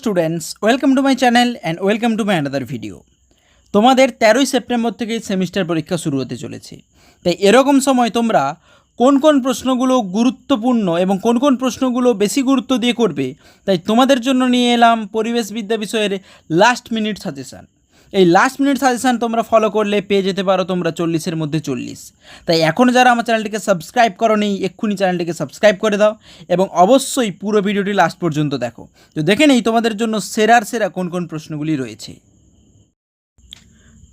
Students welcome to my channel and welcome to my another video তোমাদের তেরোই September থেকে semester পরীক্ষা শুরু হতে চলেছে। তাই এরকম সময় তোমরা কোন কোন প্রশ্নগুলো গুরুত্বপূর্ণ এবং কোন কোন প্রশ্নগুলো বেশি গুরুত্ব দিয়ে করবে, তাই তোমাদের জন্য নিয়ে এলাম পরিবেশবিদ্যা বিষয়ের লাস্ট মিনিট সাজেশান এই লাস্ট মিনিট সাজেশান তোমরা ফলো করলে পেয়ে যেতে পারো তোমরা চল্লিশের মধ্যে চল্লিশ। তাই এখনও যারা আমার চ্যানেলটিকে সাবস্ক্রাইব করো নেই এক্ষুনি চ্যানেলটিকে সাবস্ক্রাইব করে দাও এবং অবশ্যই পুরো ভিডিওটি লাস্ট পর্যন্ত দেখো। তো দেখে নেই তোমাদের জন্য সেরার সেরা কোন কোন প্রশ্নগুলি রয়েছে।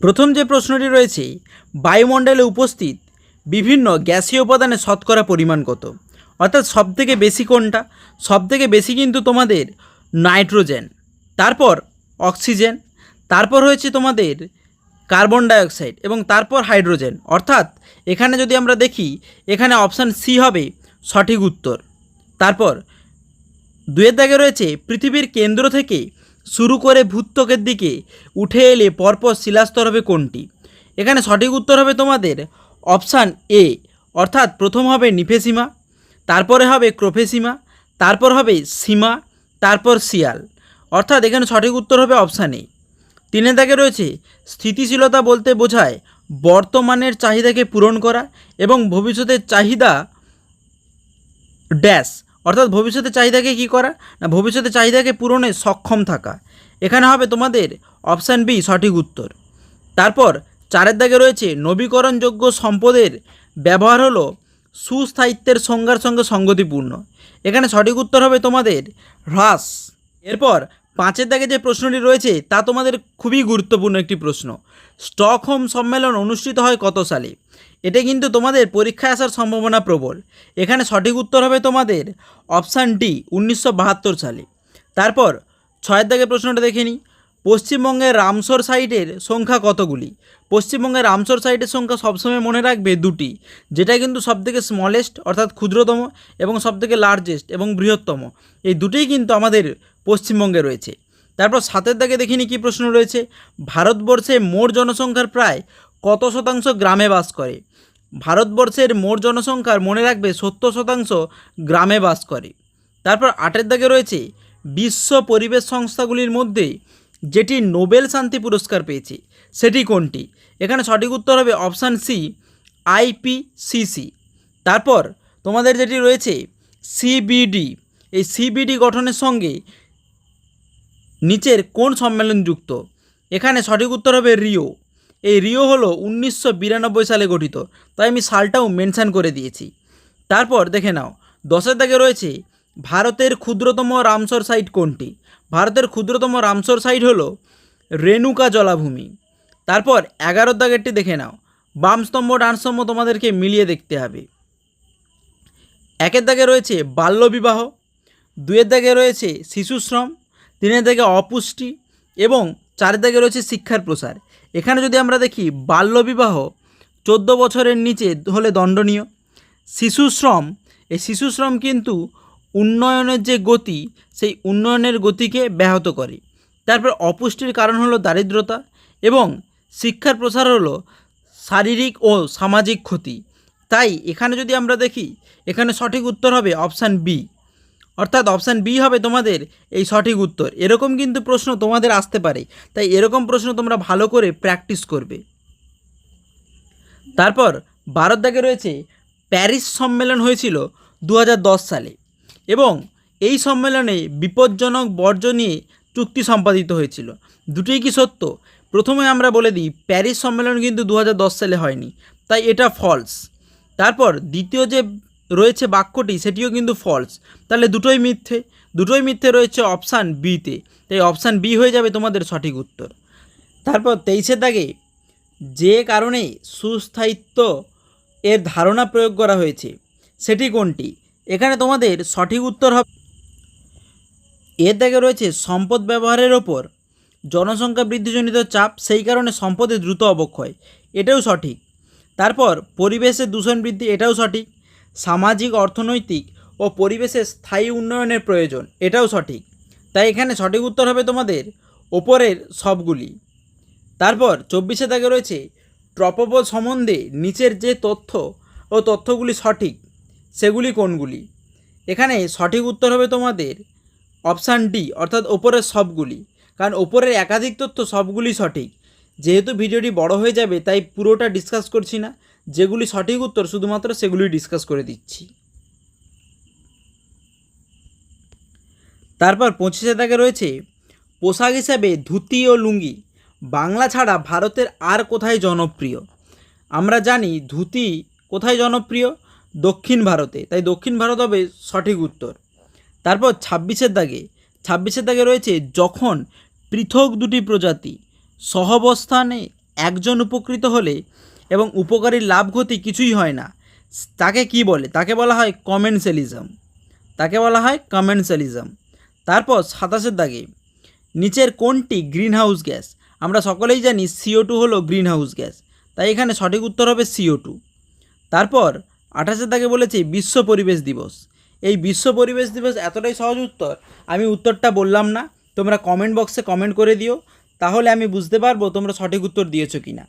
প্রথম যে প্রশ্নটি রয়েছে, বায়ুমণ্ডলে উপস্থিত বিভিন্ন গ্যাসীয় উপাদানের শতকরা পরিমাণ কত? অর্থাৎ সবথেকে বেশি কোনটা? সবথেকে বেশি কিন্তু তোমাদের নাইট্রোজেন, তারপর অক্সিজেন তারপর হয়েছে তোমাদের কার্বন ডাইঅক্সাইড এবং তারপর হাইড্রোজেন অর্থাৎ এখানে যদি আমরা দেখি, এখানে অপশান সি হবে সঠিক উত্তর। তারপর, দুয়ের দাগে রয়েছে, পৃথিবীর কেন্দ্র থেকে শুরু করে ভূত্বকের দিকে উঠে এলে পরপর শিলাস্তর হবে কোনটি? এখানে সঠিক উত্তর হবে তোমাদের অপশান এ অর্থাৎ প্রথম হবে নিফেসিমা, তারপরে হবে ক্রোফেসিমা, তারপর হবে সীমা, তারপর শিয়াল। অর্থাৎ এখানে সঠিক উত্তর হবে অপশান এ তিনের দাগে রয়েছে, স্থিতিশীলতা বলতে বোঝায় বর্তমানের চাহিদাকে পূরণ করা এবং ভবিষ্যতের চাহিদা ড্যাশ, অর্থাৎ ভবিষ্যতের চাহিদাকে কি করা? না, ভবিষ্যতের চাহিদাকে পূরণে সক্ষম থাকা। এখানে হবে তোমাদের অপশান বি, সঠিক উত্তর। তারপর চারের দাগে রয়েছে, নবীকরণযোগ্য সম্পদের ব্যবহার হলো সুস্থায়িত্বের সংজ্ঞার সঙ্গে সঙ্গতিপূর্ণ। এখানে সঠিক উত্তর হবে তোমাদের হ্রাস। এরপর পাঁচের দাগে যে প্রশ্নটি রয়েছে, তা তোমাদের খুবই গুরুত্বপূর্ণ একটি প্রশ্ন। স্টকহোম সম্মেলন অনুষ্ঠিত হয় কত সালে? এটা কিন্তু তোমাদের পরীক্ষায় আসার সম্ভাবনা প্রবল। এখানে সঠিক উত্তর হবে তোমাদের অপশান ডি, উনিশশো বাহাত্তর সালে। তারপর, ছয়ের দাগে প্রশ্নটা দেখে নিই। পশ্চিমবঙ্গের রামসর সাইটের সংখ্যা কতগুলি? পশ্চিমবঙ্গের রামসর সাইটের সংখ্যা সবসময় মনে রাখবে দুটি, যেটা কিন্তু সবথেকে স্মলেস্ট অর্থাৎ ক্ষুদ্রতম এবং সবথেকে লার্জেস্ট এবং বৃহত্তম। এই দুটোই কিন্তু আমাদের পশ্চিমবঙ্গে রয়েছে। তারপর সাতের দাগে দেখিনি কী প্রশ্ন রয়েছে? ভারতবর্ষে মোট জনসংখ্যার প্রায় কত শতাংশ গ্রামে বাস করে? ভারতবর্ষের মোট জনসংখ্যার মনে রাখবে সত্তর শতাংশ গ্রামে বাস করে। তারপর আটের দাগে রয়েছে, বিশ্ব পরিবেশ সংস্থাগুলির মধ্যে যেটি নোবেল শান্তি পুরস্কার পেয়েছে, সেটি কোনটি? এখানে সঠিক উত্তর হবে অপশান সি আইপিসিসি তারপর তোমাদের যেটি রয়েছে সিবিডি এই সিবিডি গঠনের সঙ্গে নিচের কোন সম্মেলন যুক্ত? এখানে সঠিক উত্তর হবে রিও। এই রিও হলো উনিশশো বিরানব্বই সালে গঠিত, তাই আমি সালটাও মেনশান করে দিয়েছি। তারপর দেখে নাও, দশের দাগে রয়েছে, ভারতের ক্ষুদ্রতম রামসর সাইট কোনটি? ভারতের ক্ষুদ্রতম রামসর সাইট হলো রেণুকা জলাভূমি। তারপর এগারো দাগেরটি দেখে নাও, বাম স্তম্ভ, ডান তোমাদেরকে মিলিয়ে দেখতে হবে। একের দাগে রয়েছে বাল্যবিবাহ দুয়ের দাগে রয়েছে শিশুশ্রম তিনের দাগে অপুষ্টি এবং চারের দাগে রয়েছে শিক্ষার প্রসার। এখানে যদি আমরা দেখি, বাল্যবিবাহ চোদ্দ বছরের নিচে হলে দণ্ডনীয়। শিশুশ্রম এই শিশুশ্রম কিন্তু উন্নয়নের যে গতি, সেই উন্নয়নের গতিকে ব্যাহত করে। তারপর অপুষ্টির কারণ হলো দারিদ্রতা এবং শিক্ষার প্রসার হলো শারীরিক ও সামাজিক ক্ষতি। তাই এখানে যদি আমরা দেখি, এখানে সঠিক উত্তর হবে অপশান বি। অর্থাৎ অপশান বি হবে তোমাদের এই সঠিক উত্তর। এরকম কিন্তু প্রশ্ন তোমাদের আসতে পারে। তাই এরকম প্রশ্ন তোমরা ভালো করে প্র্যাকটিস করবে। তারপর ভারত দাগে রয়েছে প্যারিস সম্মেলন হয়েছিল দু হাজার দশ সালে এবং এই সম্মেলনে বিপজ্জনক বর্জ্য নিয়ে চুক্তি সম্পাদিত হয়েছিল। দুটোই কি সত্য? প্রথমে আমরা বলে দিই, প্যারিস সম্মেলন কিন্তু দু হাজার দশ সালে হয়নি। তাই এটা ফলস তারপর দ্বিতীয় যে রয়েছে বাক্যটি, সেটিও কিন্তু ফলস তাহলে দুটোই মিথ্যে। দুটোই মিথ্যে রয়েছে অপশান বিতে তাই অপশান বি হয়ে যাবে তোমাদের সঠিক উত্তর। তারপর তেইশের দাগে, যে কারণে সুস্থায়িত্ব এর ধারণা প্রয়োগ করা হয়েছে, সেটি কোনটি? এখানে তোমাদের সঠিক উত্তর হবে, এর দাগে রয়েছে সম্পদ ব্যবহারের ওপর। জনসংখ্যা বৃদ্ধিজনিত চাপ, সেই কারণে সম্পদের দ্রুত অবক্ষয়। এটাও সঠিক। তারপর পরিবেশের দূষণ বৃদ্ধি, এটাও সঠিক। সামাজিক, অর্থনৈতিক ও পরিবেশের স্থায়ী উন্নয়নের প্রয়োজন, এটাও সঠিক। তাই এখানে সঠিক উত্তর হবে তোমাদের ওপরের সবগুলি। তারপর চব্বিশে দাগে রয়েছে ট্রপোপল সম্বন্ধে নিচের যে তথ্য ও তথ্যগুলি সঠিক, সেগুলি কোনগুলি? এখানে সঠিক উত্তর হবে তোমাদের অপশান ডি, অর্থাৎ ওপরের সবগুলি। কারণ ওপরের একাধিক তথ্য সবগুলি সঠিক। যেহেতু ভিডিওটি বড় হয়ে যাবে, তাই পুরোটা ডিসকাস করছি না। যেগুলি সঠিক উত্তর শুধুমাত্র সেগুলি ডিসকাস করে দিচ্ছি। তারপর পঁচিশে দাগে রয়েছে, পোশাক হিসাবে ধুতি ও লুঙ্গি, বাংলা ছাড়া ভারতের আর কোথায় জনপ্রিয়? আমরা জানি ধুতি কোথায় জনপ্রিয়? দক্ষিণ ভারতে। তাই দক্ষিণ ভারত হবে সঠিক উত্তর। তারপর ছাব্বিশের দাগে ছাব্বিশের দাগে রয়েছে যখন পৃথক দুটি প্রজাতি সহবস্থানে একজন উপকৃত হলে এবং উপকারীর লাভ ক্ষতি কিছুই হয় না। তাকে কি বলে? তাকে বলা হয় কমেন্সেলিজম তাকে বলা হয় কমেন্সেলিজম তারপর সাতাশের দাগে, নিচের কোনটি গ্রিন হাউস গ্যাস আমরা সকলেই জানি সিও টু হলো গ্রিন হাউস গ্যাস তাই এখানে সঠিক উত্তর হবে সিও টু তারপর আঠাশের দাগে বলেছে বিশ্ব পরিবেশ দিবস। এই বিশ্ব পরিবেশ দিবস এতটাই সহজ উত্তর, আমি উত্তরটা বললাম না। তোমরা কমেন্ট বক্সে কমেন্ট করে দিও। তাহলে আমি বুঝতে পারব তোমরা সঠিক উত্তর দিয়েছ কি না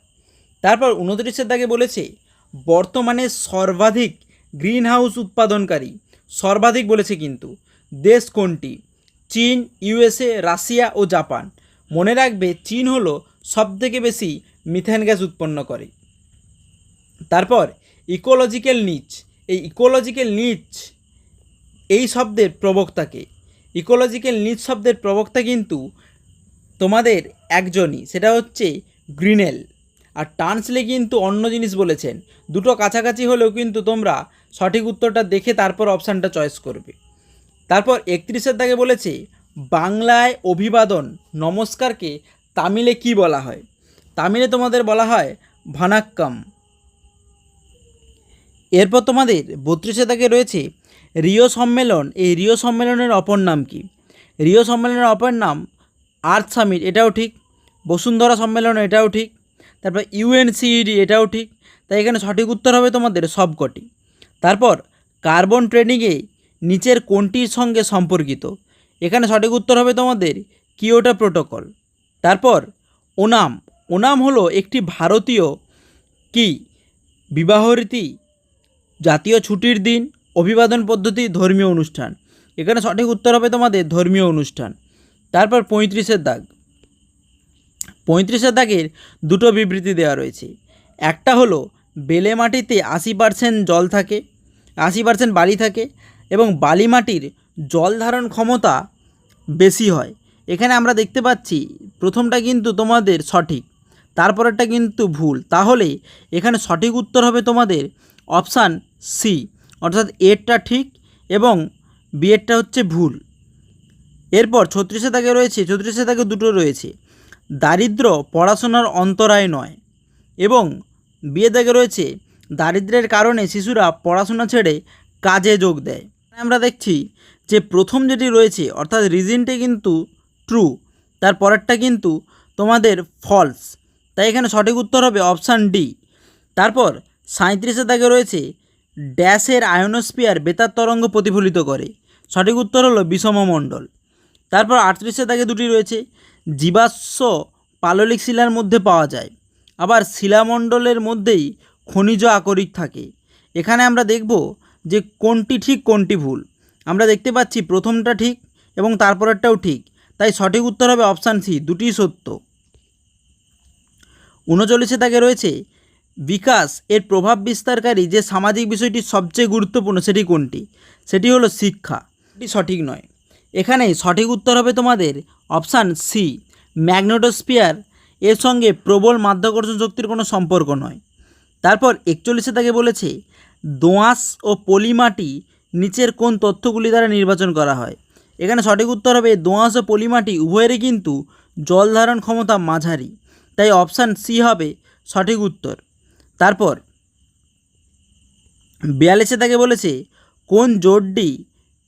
তারপর উনত্রিশের দাগে বলেছে, বর্তমানে সর্বাধিক গ্রিন হাউস উৎপাদনকারী। সর্বাধিক বলেছে কিন্তু, দেশ কোনটি? চীন, ইউএসএ, রাশিয়া ও জাপান। মনে রাখবে, চীন হলো সবথেকে বেশি মিথেন গ্যাস উৎপন্ন করে। তারপর, ইকোলজিক্যাল নিচ। এই ইকোলজিক্যাল নিচ, এই শব্দের প্রবক্তাকে। ইকোলজিক্যাল নিচ শব্দের প্রবক্তা কিন্তু তোমাদের একজনই, সেটা হচ্ছে গ্রিনেল। আর টার্নসলে কিন্তু অন্য জিনিস বলেছেন। দুটো কাছাকাছি হলেও কিন্তু তোমরা সঠিক উত্তরটা দেখে তারপর অপশানটা চয়েস করবে। তারপর একত্রিশের দাগে বলেছে, বাংলায় অভিবাদন, নমস্কারকে তামিলে কি বলা হয়? তামিলে তোমাদের বলা হয়, ভানাক্কাম। এরপর তোমাদের বত্রিশে দাগে রয়েছে, রিও সম্মেলন। এই রিও সম্মেলনের অপর নাম কি? রিও সম্মেলনের অপর নাম আর্থ সামিট এটাও ঠিক। বসুন্ধরা সম্মেলন, এটাও ঠিক। তারপর ইউএনসিইডি এটাও ঠিক। তাই এখানে সঠিক উত্তর হবে তোমাদের সবকটি। তারপর কার্বন ট্রেডিংয়ে নিচের কোনটির সঙ্গে সম্পর্কিত? এখানে সঠিক উত্তর হবে তোমাদের কিওটা প্রোটোকল। তারপর ওনাম। ওনাম হলো একটি ভারতীয় কি? বিবাহ রীতি জাতীয় ছুটির দিন, অভিবাদন পদ্ধতি, ধর্মীয় অনুষ্ঠান। এখানে সঠিক উত্তর হবে তোমাদের ধর্মীয় অনুষ্ঠান। তারপর পঁয়ত্রিশের দাগ। পঁয়ত্রিশের দাগের দুটো বিবৃতি দেওয়া রয়েছে। একটা হলো, বেলে মাটিতে আশি পার্সেন্ট জল থাকে, আশি পার্সেন্ট বালি থাকে এবং বালি মাটির জল ধারণ ক্ষমতা বেশি হয়। এখানে আমরা দেখতে পাচ্ছি, প্রথমটা কিন্তু তোমাদের সঠিক, তারপরেরটা কিন্তু ভুল। তাহলে এখানে সঠিক উত্তর হবে তোমাদের অপশান সি, অর্থাৎ এরটা ঠিক এবং বিয়েরটা হচ্ছে ভুল। এরপর ছত্রিশে দাগে রয়েছে, ছত্রিশে দাগে দুটো রয়েছে। দারিদ্র পড়াশোনার অন্তরায় নয় এবং বিয়ে দাগে রয়েছে দারিদ্র্যের কারণে শিশুরা পড়াশোনা ছেড়ে কাজে যোগ দেয়। আমরা দেখছি যে প্রথম যেটি রয়েছে, অর্থাৎ রিজনটি কিন্তু ট্রু, তার পরেরটা কিন্তু তোমাদের ফলস। তাই এখানে সঠিক উত্তর হবে অপশান ডি। তারপর সাঁত্রিশে দাগে রয়েছে, ড্যাশের আয়নোস্পিয়ার বেতার তরঙ্গ প্রতিফলিত করে। সঠিক উত্তর হলো বিষমমণ্ডল। তারপর আটত্রিশে দাগে দুটি রয়েছে জীবাশ্ম পাললিক শিলার মধ্যে পাওয়া যায়। আবার শিলামণ্ডলের মধ্যেই খনিজ আকরিক থাকে। এখানে আমরা দেখব যে কোনটি ঠিক, কোনটি ভুল। আমরা দেখতে পাচ্ছি প্রথমটা ঠিক এবং তারপরেরটাও ঠিক। তাই সঠিক উত্তর হবে অপশান সি, দুটি সত্য। উনচল্লিশে তাকে রয়েছে বিকাশ। এর প্রভাব বিস্তারকারী যে সামাজিক বিষয়টি সবচেয়ে গুরুত্বপূর্ণ সেটি কোনটি? সেটি হলো শিক্ষা। এটি সঠিক নয়। এখানে সঠিক উত্তর হবে তোমাদের অপশান সি ম্যাগনেটোস্পিয়ার এর সঙ্গে প্রবল মাধ্যাকর্ষণ শক্তির কোনো সম্পর্ক নয়। তারপর একচল্লিশে তাকে বলেছে দোঁয়াশ ও পলিমাটি নিচের কোন তথ্যগুলি দ্বারা নির্বাচন করা হয়? এখানে সঠিক উত্তর হবে দোঁয়াশ ও পলিমাটি উভয়েরই কিন্তু জল ধারণ ক্ষমতা মাঝারি। তাই অপশান সি হবে সঠিক উত্তর। তারপর বিয়াল্লিশে তাকে বলেছে, কোন জোটটি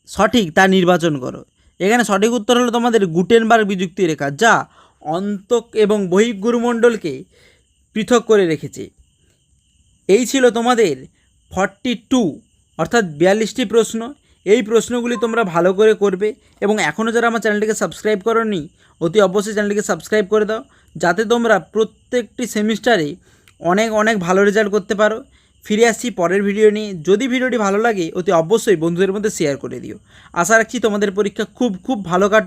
সঠিক তা নির্বাচন করো। এখানে সঠিক উত্তর হলো তোমাদের গুটেনবার্গ বিযুক্তি রেখা, যা অন্তক এবং বহির্গুরুমণ্ডলকে পৃথক করে রেখেছে। এই ছিল তোমাদের ফর্টি টু অর্থাৎ বিয়াল্লিশটি প্রশ্ন। এই প্রশ্নগুলি তোমরা ভালো করে করবে এবং এখনও যারা আমার চ্যানেলটিকে সাবস্ক্রাইব করনি, অতি অবশ্যই চ্যানেলটিকে সাবস্ক্রাইব করে দাও, যাতে তোমরা প্রত্যেকটি সেমিস্টারে অনেক অনেক ভালো রেজাল্ট করতে পারো। ফিরে আসছি পরের ভিডিও নিয়ে। যদি ভিডিওটি ভালো লাগে, অতি অবশ্যই বন্ধুদের মধ্যে শেয়ার করে দিও। আশা রাখছি তোমাদের পরীক্ষা খুব খুব ভালো কাটুক।